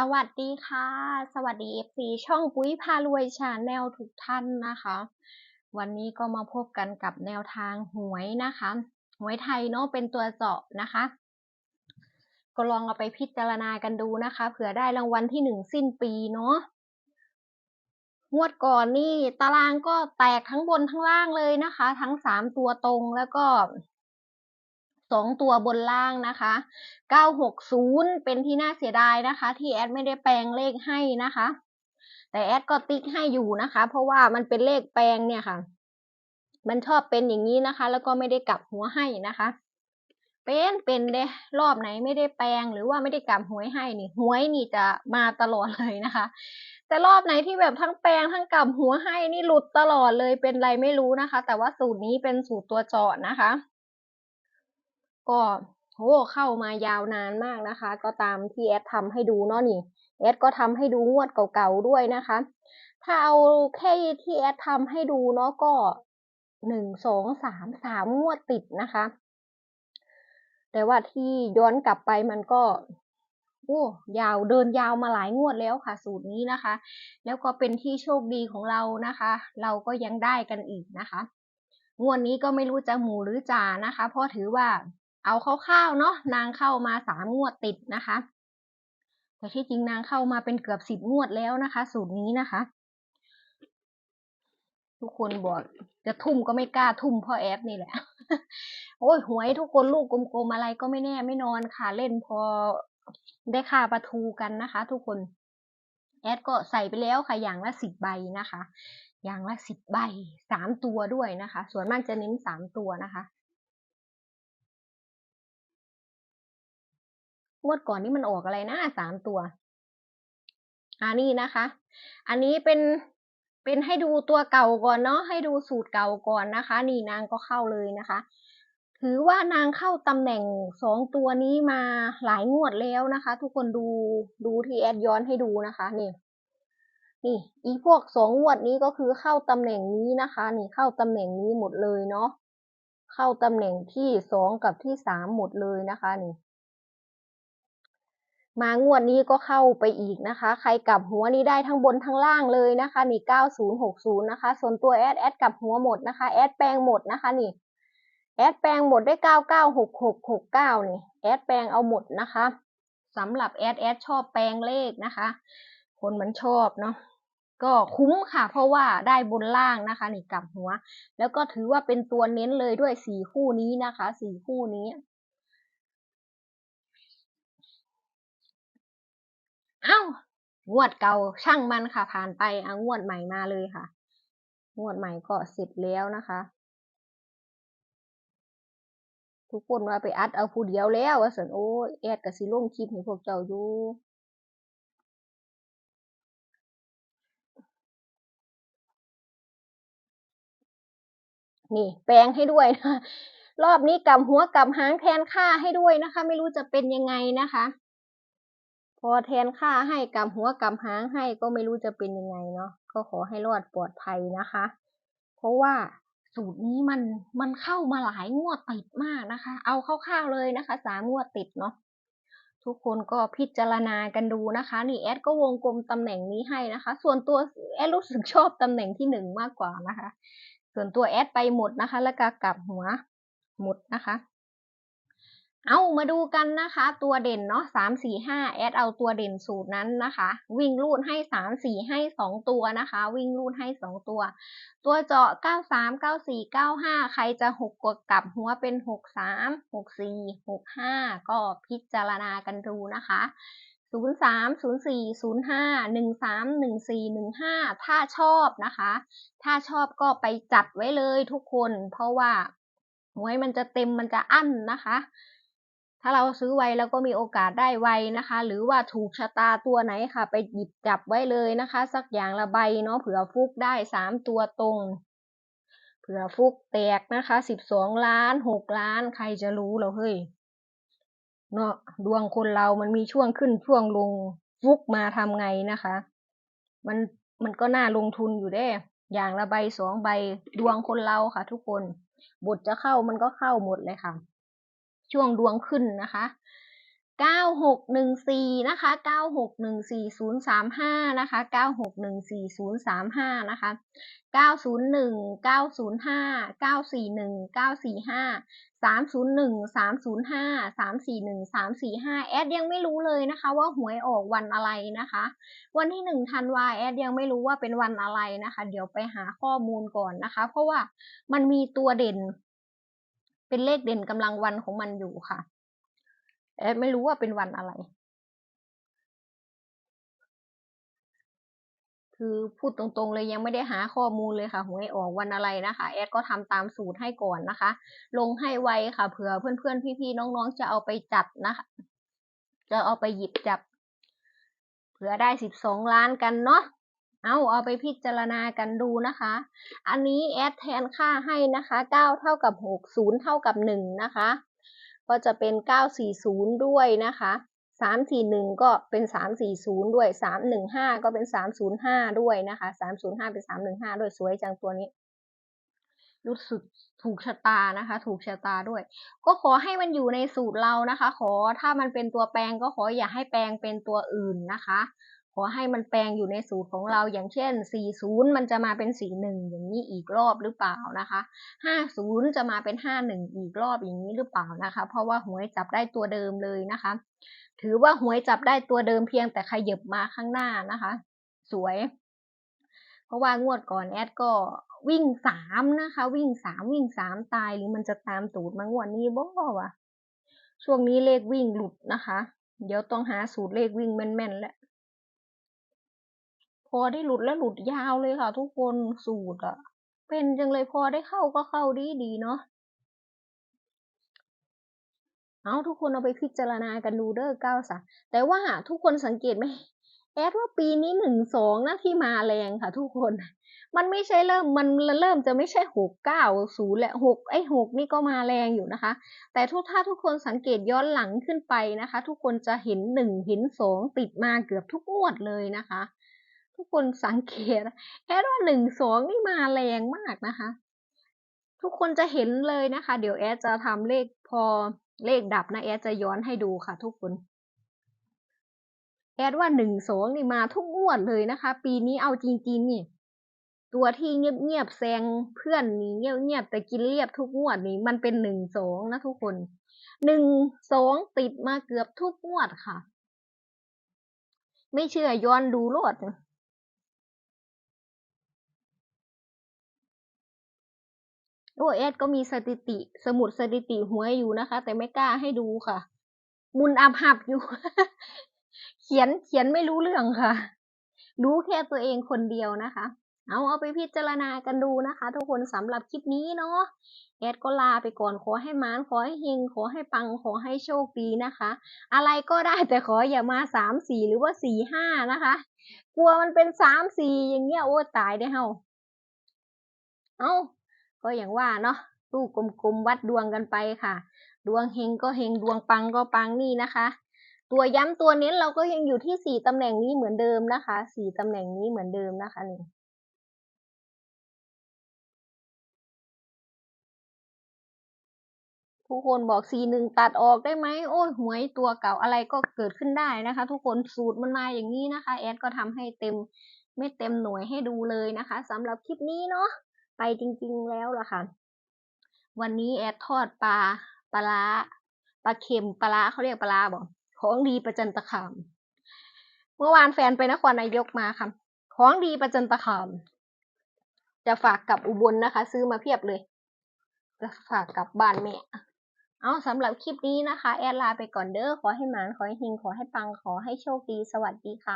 สวัสดีค่ะ สวัสดี FC ช่องปุ้ยพารวยชาแนลทุกท่านนะคะ วันนี้ก็มาพบกันกับแนวทางหวยนะคะ หวยไทยเนาะเป็นตัวเจาะนะคะ ก็ลองเอาไปพิจารณากันดูนะคะ เผื่อได้รางวัลที่หนึ่งสิ้นปีเนาะงวดก่อนนี่ตารางก็แตกทั้งบนทั้งล่างเลยนะคะ ทั้งสามตัวตรงแล้วก็ สองตัวบนล่างนะคะเก้าหกศูนย์เป็นที่น่าเสียดายนะคะ ที่แอดไม่ได้แปลงเลขให้นะคะ แต่แอดก็ติ๊กให้อยู่นะคะ เพราะว่ามันเป็นเลขแปลงเนี่ยค่ะ มันชอบเป็นอย่างนี้นะคะ แล้วก็ไม่ได้กลับหัวให้นะคะ เป็นเป็นเด้รอบไหนไม่ได้แปลงหรือว่าไม่ได้กลับหวยให้นี่หวยนี่จะมาตลอดเลยนะคะแต่รอบไหนที่แบบทั้งแปลงทั้งกลับหัวให้นี่หลุดตลอดเลยเป็นไรไม่รู้นะคะ แต่ว่าสูตรนี้เป็นสูตรตัวเจาะนะคะ ก็โหเข้ามายาวนานมากนะคะ ก็ตามที่แอดทำให้ดูเนาะนี่แอดก็ทำให้ดูงวดเก่าๆด้วยนะคะ ถ้าเอาแค่ที่แอดทำให้ดูเนาะก็หนึ่งสองสามสามงวดติดนะคะ แต่ว่าที่ย้อนกลับไปมันก็โอ้ยาวเดินยาวมาหลายงวดแล้วค่ะ สูตรนี้นะคะ แล้วก็เป็นที่โชคดีของเรานะคะ เราก็ยังได้กันอีกนะคะ งวดนี้ก็ไม่รู้จะหมูหรือจ่านะคะ เพราะถือว่า เอาคร่าวๆเนาะนางเข้ามาสามงวดติดนะคะ แต่ที่จริงนางเข้ามาเป็นเกือบสิบงวดแล้วนะคะ สูตรนี้นะคะ ทุกคนบอกจะทุ่มก็ไม่กล้าทุ่มพราะแอปนี่แหละ โอ้ยหวยทุกคนลูกกลมๆอะไรก็ไม่แน่ไม่นอนค่ะ เล่นพอได้ค่าประทูกันนะคะ ทุกคนแอดก็ใส่ไปแล้วค่ะอย่างละสิบใบนะคะ อย่างละสิบใบสามตัวด้วยนะคะ ส่วนมากจะเน้นสามตัวนะคะ งวดก่อนนี่มันออกอะไรนะสามตัวอันนี้นะคะ อันนี้เป็นเป็นให้ดูตัวเก่าก่อนเนาะให้ดูสูตรเก่าก่อนนะคะ นี่นางก็เข้าเลยนะคะ ถือว่านางเข้าตำแหน่งสองตัวนี้มาหลายงวดแล้วนะคะ ทุกคนดูดูที่แอดย้อนให้ดูนะคะนี่นี่อีพวกสองงวดนี้ก็คือเข้าตำแหน่งนี้นะคะ นี่เข้าตำแหน่งนี้หมดเลยเนาะเข้าตำแหน่งที่สองกับที่สามหมดเลยนะคะนี่ มางวดนี้ก็เข้าไปอีกนะคะ ใครกลับหัวนี้ได้ทั้งบนทั้งล่างเลยนะคะนี่9060นะคะ ส่วนตัวแอดแอดกลับหัวหมดนะคะ แอดแปลงหมดนะคะนี่ แอดแปลงหมดได้996669นี่ แอดแปลงเอาหมดนะคะสำหรับแอดแอดชอบแปลงเลขนะคะ คนมันชอบเนาะก็คุ้มค่ะ เพราะว่าได้บนล่างนะคะ นี่กลับหัว แล้วก็ถือว่าเป็นตัวเน้นเลยด้วยสี่คู่นี้นะคะสี่คู่นี้ อ้างวดเก่าช่างมันค่ะ ผ่านไปเอางวดใหม่มาเลยค่ะ งวดใหม่ก็เสร็จแล้วนะคะ ทุกคนว่าไปอัดเอาผู้เดียวแล้วว่าสันโอ้แอดกับสิลงคลิปให้พวกเจ้าอยู่นี่ แปลงให้ด้วยนะรอบนี้กำหัวกำหางแทนค่าให้ด้วยนะคะ ไม่รู้จะเป็นยังไงนะคะ อแทนค่าให้กำหัวกำหางให้ก็ไม่รู้จะเป็นยังไงเนาะก็ขอให้รอดปลอดภัยนะคะ เพราะว่าสูตรนี้มันมันเข้ามาหลายงวดติดมากนะคะ เอาคร่าวๆเลยนะคะสามงวดติดเนาะทุกคนก็พิจารณากันดูนะคะ นี่แอดก็วงกลมตำแหน่งนี้ให้นะคะ ส่วนตัวแอดรู้สึกชอบตำแหน่งที่หนึ่งมากกว่านะคะ ส่วนตัวแอดไปหมดนะคะ แล้วก็กลับหัวหมดนะคะ เอามาดูกันนะคะ ตัวเด่นเนาะสามสี่ห้าแอดเอาตัวเด่นสูตรนั้นนะคะ วิ่งรูดให้สามสี่ให้สองตัวนะคะ วิ่งรูดให้สองตัว ตัวเจาะเก้าสามเก้าสี่เก้าห้าใครจะหกกดกลับหัวเป็นหกสามหกสี่หกห้าก็พิจารณากันดูนะคะศูนย์สามศูนย์สี่ศูนย์ห้าหนึ่งสามหนึ่งสี่หนึ่งห้าถ้าชอบนะคะ ถ้าชอบก็ไปจัดไว้เลยทุกคน เพราะว่าหวยมันจะเต็มมันจะอั้นนะคะ ถ้าเราซื้อไวเราก็มีโอกาสได้ไวนะคะ หรือว่าถูกชะตาตัวไหนค่ะ ไปหยิบจับไว้เลยนะคะ สักอย่างละใบเนาะเผื่อฟุกได้สามตัวตรง เผื่อฟุกแตกนะคะสิบสองล้านหกล้านใครจะรู้เราเฮ้ยเนาะดวงคนเรามันมีช่วงขึ้นช่วงลงฟุกมาทำไงนะคะ มันมันก็น่าลงทุนอยู่ได้ อย่างละใบสองใบดวงคนเราค่ะ ทุกคน บทจะเข้ามันก็เข้าหมดเลยค่ะ ช่วงดวงขึ้นนะคะ 9614 นะคะ 9614 035 นะคะ 9614 035 นะคะ 901 905 941 945 301 305 341 345 แอดยังไม่รู้เลยนะคะว่าหวยออกวันอะไรนะคะ วันที่หนึ่งธันวาแอดยังไม่รู้ว่าเป็นวันอะไรนะคะ เดี๋ยวไปหาข้อมูลก่อนนะคะ เพราะว่ามันมีตัวเด่น เป็นเลขเด่นกำลังวันของมันอยู่ค่ะแอดไม่รู้ว่าเป็นวันอะไร คือพูดตรงๆเลยยังไม่ได้หาข้อมูลเลยค่ะหวยออกวันอะไรนะคะ แอดก็ทำตามสูตรให้ก่อนนะคะ ลงให้ไวค่ะเผื่อเพื่อนๆพี่ๆน้องๆจะเอาไปจัดนะคะ จะเอาไปหยิบจับ เผื่อได้สิบสองล้านกันเนาะ เอาเอาไปพิจารณากันดูนะคะ อันนี้แอดแทนค่าให้นะคะเก้าเท่ากับหกศูนย์เท่ากับหนึ่งนะคะ ก็จะเป็นเก้าสี่ศูนย์ด้วยนะคะสามสี่หนึ่งก็เป็นสามสี่ศูนย์ด้วยสามหนึ่งห้าก็เป็นสามศูนย์ห้าด้วยนะคะสามศูนย์ห้าเป็นสามหนึ่งห้าด้วย สวยจังตัวนี้ รู้สึกถูกชะตานะคะ ถูกชะตาด้วย ก็ขอให้มันอยู่ในสูตรเรานะคะ ขอถ้ามันเป็นตัวแปลงก็ขออย่าให้แปลงเป็นตัวอื่นนะคะ ขอให้มันแปลงอยู่ในสูตรของเราอย่างเช่น 40 มันจะมาเป็น 41 อย่างนี้อีกรอบหรือเปล่านะคะ 50 จะมาเป็น 51 อีกรอบอย่างนี้หรือเปล่านะคะ เพราะว่าหวยจับได้ตัวเดิมเลยนะคะ ถือว่าหวยจับได้ตัวเดิมเพียงแต่ขยับมาข้างหน้านะคะ สวย เพราะว่างวดก่อนแอดก็วิ่งสามนะคะ วิ่งสามวิ่งสามตายหรือมันจะตามตูดมางวดนี้บ่วะช่วงนี้เลขวิ่งหลุดนะคะ เดี๋ยวต้องหาสูตรเลขวิ่งแม่นๆแล้ว พอได้หลุดแล้วหลุดยาวเลยค่ะ ทุกคนสูตรอะเป็นจังเลยพอได้เข้าก็เข้าดีดีเนาะเอาทุกคนเอาไปพิจารณากันดูเด้อเก้าสะแต่ว่าทุกคนสังเกตไหมแอดว่าปีนี้หนึ่งสองนะที่มาแรงค่ะ ทุกคน มันไม่ใช่เริ่มมันเริ่มจะไม่ใช่หกเก้าศูนย์และหกไอ้หกนี่ก็มาแรงอยู่นะคะ แต่ทุกถ้าทุกคนสังเกตย้อนหลังขึ้นไปนะคะ ทุกคนจะเห็นหนึ่งเห็นสองติดมาเกือบทุกงวดเลยนะคะ ทุกคนสังเกตแอดว่าหนึ่งสองนี่มาแรงมากนะคะ ทุกคนจะเห็นเลยนะคะ เดี๋ยวแอดจะทำเลขพอเลขดับนะแอดจะย้อนให้ดูค่ะ ทุกคน แอดว่าหนึ่งสองนี่มาทุกงวดเลยนะคะ ปีนี้เอาจริงๆนี่ตัวที่เงียบๆแซงเพื่อนนี่เงียบๆแต่กินเรียบทุกงวดนี่มันเป็นหนึ่งสองนะทุกคนหนึ่งสองติดมาเกือบทุกงวดค่ะ ไม่เชื่อย้อนดูโลด โอเอสก็มีสถิติ สมุดสถิติหวยอยู่นะคะ แต่ไม่กล้าให้ดูค่ะ มุนอับหับอยู่ เขียนเขียนไม่รู้เรื่องค่ะ รู้แค่ตัวเองคนเดียวนะคะ เอาเอาไปพิจารณากันดูนะคะ ทุกคนสำหรับคลิปนี้เนาะแอดก็ลาไปก่อนขอให้มานขอให้เฮงขอให้ปังขอให้โชคดีนะคะ อะไรก็ได้แต่ขออย่ามาสามสี่หรือว่าสี่ห้านะคะ กลัวมันเป็นสามสี่อย่างเงี้ยโอ้ตายได้เฮาเอา ก็อย่างว่าเนาะลูกกลมๆวัดดวงกันไปค่ะ ดวงเฮงก็เฮงดวงปังก็ปังนี่นะคะ ตัวย้ำตัวเน้นเราก็ยังอยู่ที่สี่ตำแหน่งนี้เหมือนเดิมนะคะสี่ตำแหน่งนี้เหมือนเดิมนะคะนี่ทุกคนบอกสีหนึ่งตัดออกได้ไหมโอ้ยหวยตัวเก่าอะไรก็เกิดขึ้นได้นะคะ ทุกคนสูตรมันมาอย่างนี้นะคะ แอดก็ทำให้เต็มไม่เต็มหน่วยให้ดูเลยนะคะสำหรับคลิปนี้เนาะ ไปจริง ๆแล้วล่ะค่ะ วันนี้แอดทอดปลาปลาปลาเค็มปลาเขาเรียกปลาบอกของดีประจันตคามเมื่อวานแฟนไปนครนายกมาค่ะของดีประจันตคามจะฝากกลับอุบลนะคะ ซื้อมาเพียบเลย จะฝากกลับบ้านแม่เอาสำหรับคลิปนี้นะคะ แอดลาไปก่อนเด้อขอให้หมานขอให้เฮงขอให้ปังขอให้โชคดีสวัสดีค่ะ